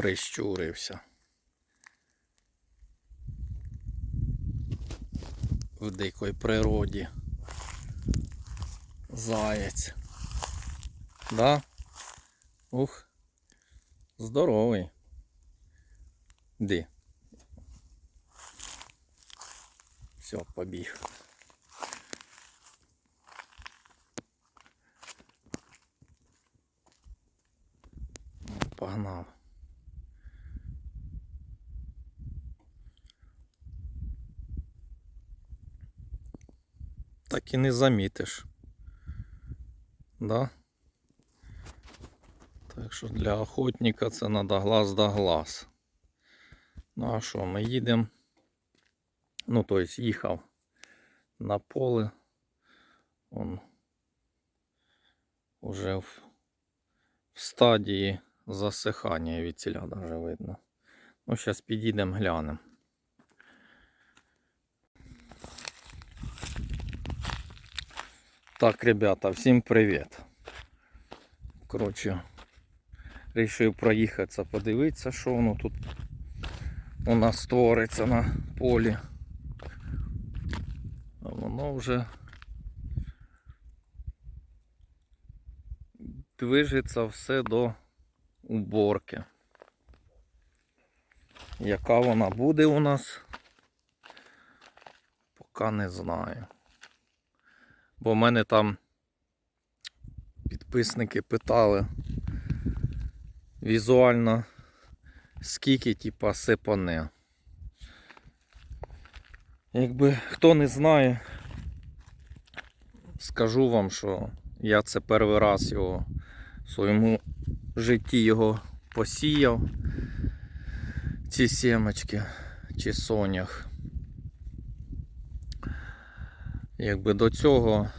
прищурився. В дикій природі. Заєць. Да? Ух. Здоровий. Ди. Все, побіг. Погнав. Так і не замітиш. Да? Так що для охотника це треба глаз да глаз. Ну а що, ми їдемо. Ну, тобто їхав на поле. Он уже в, в стадії засихання від ціля даже видно. Ну, зараз підійдемо, глянемо. Так, ребята, всім привіт. Коротше, вирішив проїхатися, подивитися, що воно тут у нас твориться на полі. А воно вже движеться все до уборки. Яка вона буде у нас? Поки не знаю. Бо в мене там підписники питали візуально, скільки типа сипане. Якби хто не знає, скажу вам, що я це перший раз його в своєму житті його посіяв. Ці сімочки чи сонях. Якби до цього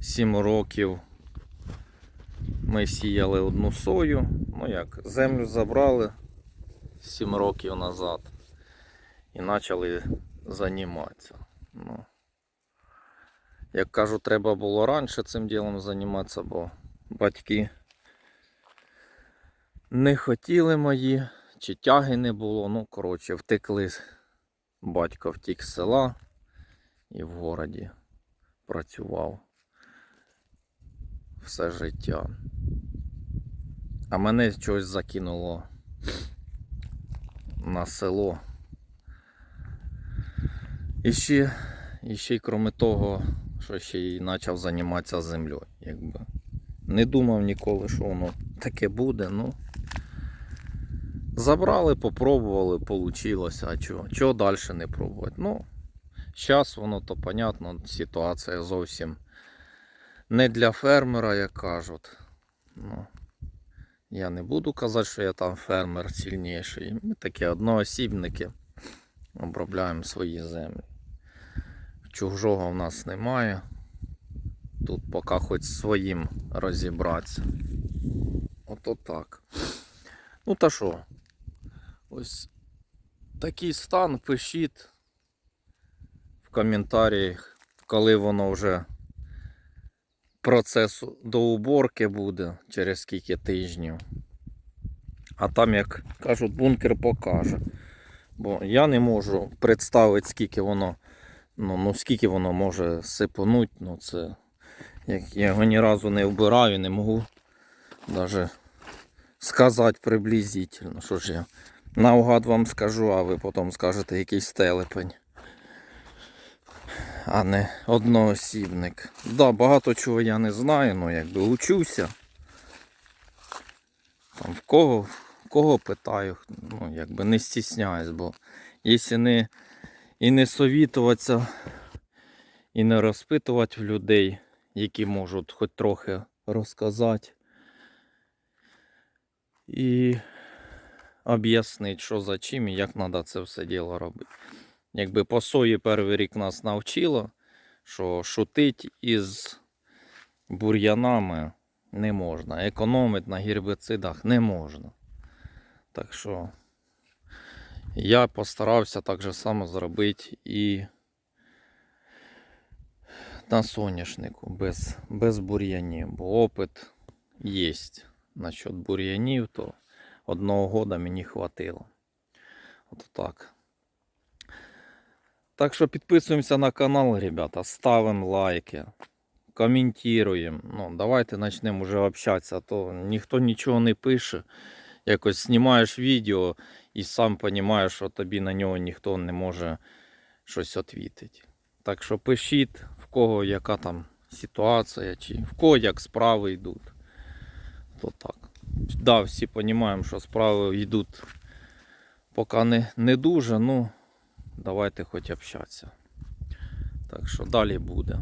7 років ми сіяли одну сою. Ну як, землю забрали 7 років назад і почали займатися. Ну, як кажу, треба було раніше цим ділом займатися, бо батьки не хотіли мої, чи тяги не було. Ну, коротше, втекли. Батько втік з села і в городі працював все життя. А мене щось закинуло на село. І ще, і ще й крім того, що ще й почав займатися землею. Якби. Не думав ніколи, що воно таке буде, ну. Забрали, попробували, вийшло. А чого? Чого далі не пробувати? Ну, зараз воно то понятно, ситуація зовсім не для фермера, як кажуть. Ну, я не буду казати, що я там фермер сильніший. Ми такі одноосібники обробляємо свої землі. Чужого в нас немає. Тут поки хоч своїм розібратися. Ото так. Ну та що? Ось такий стан пишіть в коментарях, коли воно вже процес до уборки буде через скільки тижнів. А там, як кажуть, бункер покаже. Бо я не можу представити, скільки воно, ну, ну скільки воно може сипануть. Ну це як я його ні разу не вбираю, не можу навіть сказати приблизительно. Що ж я наугад вам скажу, а ви потім скажете якийсь телепень. А не одноосібник. Да, багато чого я не знаю, ну якби учуся. Там в кого, в кого питаю, ну якби не стісняюсь, бо якщо не і не совітуватися, і не розпитувати в людей, які можуть хоч трохи розказати. І об'яснити, що за чим і як треба це все діло робити. Якби по сої перший рік нас навчило, що шутить із бур'янами не можна. Економити на гербіцидах не можна. Так що я постарався так же само зробити і на соняшнику без, без бур'янів, бо опит є насчет бур'янів, то одного года мені хватило. От так. Так що підписуємося на канал, ребята, ставимо лайки, коментуємо. Ну, давайте почнемо вже общатися, а то ніхто нічого не пише. Якось знімаєш відео і сам розумієш, що тобі на нього ніхто не може щось відповідати. Так що пишіть, в кого яка там ситуація, чи в кого як справи йдуть. То так. Да, всі розуміємо, що справи йдуть поки не, не дуже, ну давайте хоч общатися. Так що далі буде.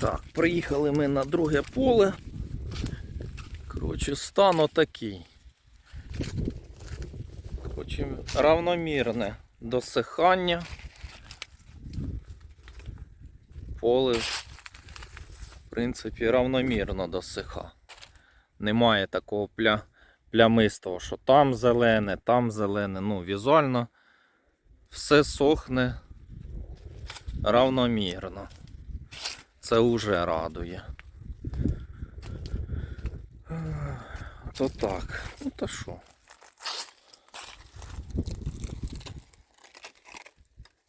Так, приїхали ми на друге поле. Коротше, стан отакий. Коротше, равномірне досихання. Поле, в принципі, равномірно досиха. Немає такого пля... плямистого, що там зелене, там зелене. Ну, візуально все сохне равномірно. Це вже радує. То так. Ну то що?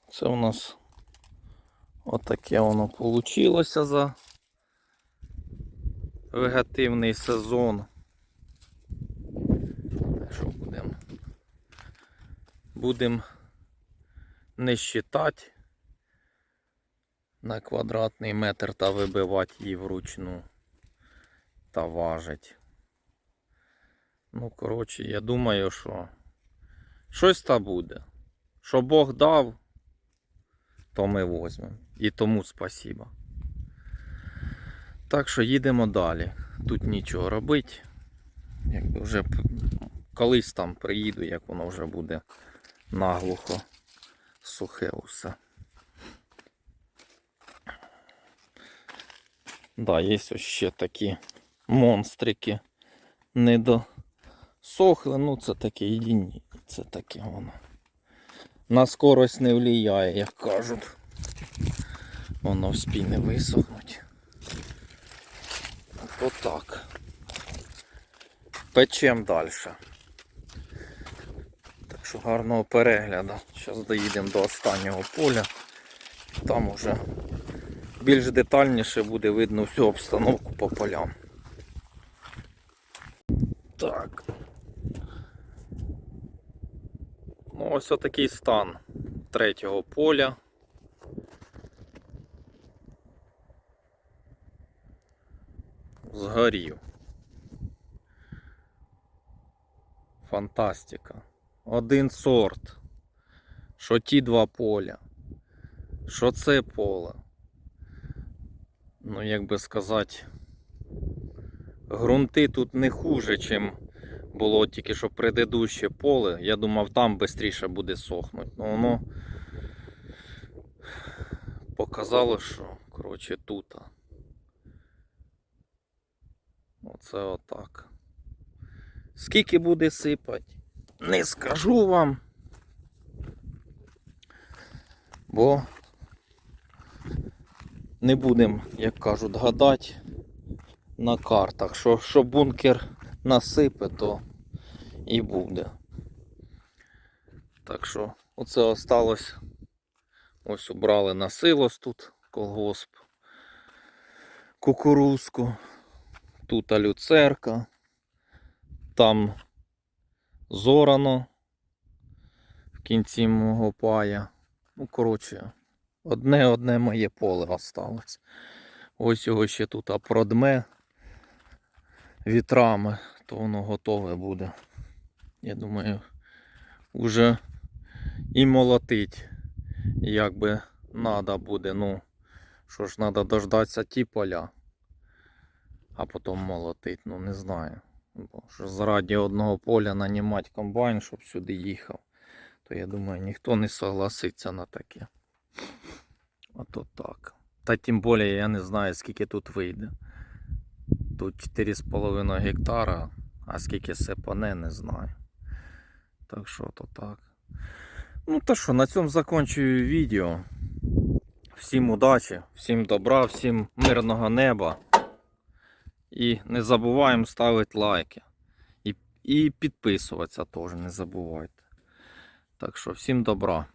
Це у нас отаке воно получилося за вегетивний сезон. Так що будемо? Будемо не считати на квадратний метр та вибивати її вручну та важить. Ну, коротше, я думаю, що щось та буде. Що Бог дав, то ми візьмемо. І тому спасіба. Так що їдемо далі. Тут нічого робити. Якби вже колись там приїду, як воно вже буде наглухо сухе усе. Да, є ще такі монстрики. Не досохли, ну це таке єдині. Це таке воно. На скорость не влияє, як кажуть. Воно в спіни висохнуть. Отак. Печем далі. Так що гарного перегляду. Зараз доїдемо до останнього поля. Там уже більш детальніше буде видно всю обстановку по полям. Так. Ну, ось отакий стан третього поля. Згорів. Фантастика. Один сорт. Що ті два поля. Що це поле. Ну, як би сказати, ґрунти тут не хуже, чим було тільки що предыдуще поле. Я думав, там швидше буде сохнути. Ну воно показало, що коротше тут. Оце отак. Скільки буде сипати, не скажу вам. Бо не будемо, як кажуть, гадати на картах. Що, що бункер насипе, то і буде. Так що оце осталось. Ось убрали на силос тут колгосп. Кукурузку. Тут люцерка. Там зорано в кінці мого пая. Ну, коротше, одне одне моє поле осталось. Ось його ще тут продме вітрами, то воно готове буде. Я думаю, уже і молотить, як би надо буде. Ну, що ж, треба дождатися ті поля, а потім молотить, ну не знаю. Бо що заради одного поля нанімати комбайн, щоб сюди їхав, то я думаю, ніхто не согласиться на таке. Ото так. Та тим більше я не знаю, скільки тут вийде. Тут 4,5 гектара, а скільки сипане, не знаю. Так що то так. Ну то що, на цьому закінчую відео. всім удачі, всім добра, всім мирного неба. І не забуваємо ставити лайки. І, і підписуватися теж не забувайте. Так що всім добра.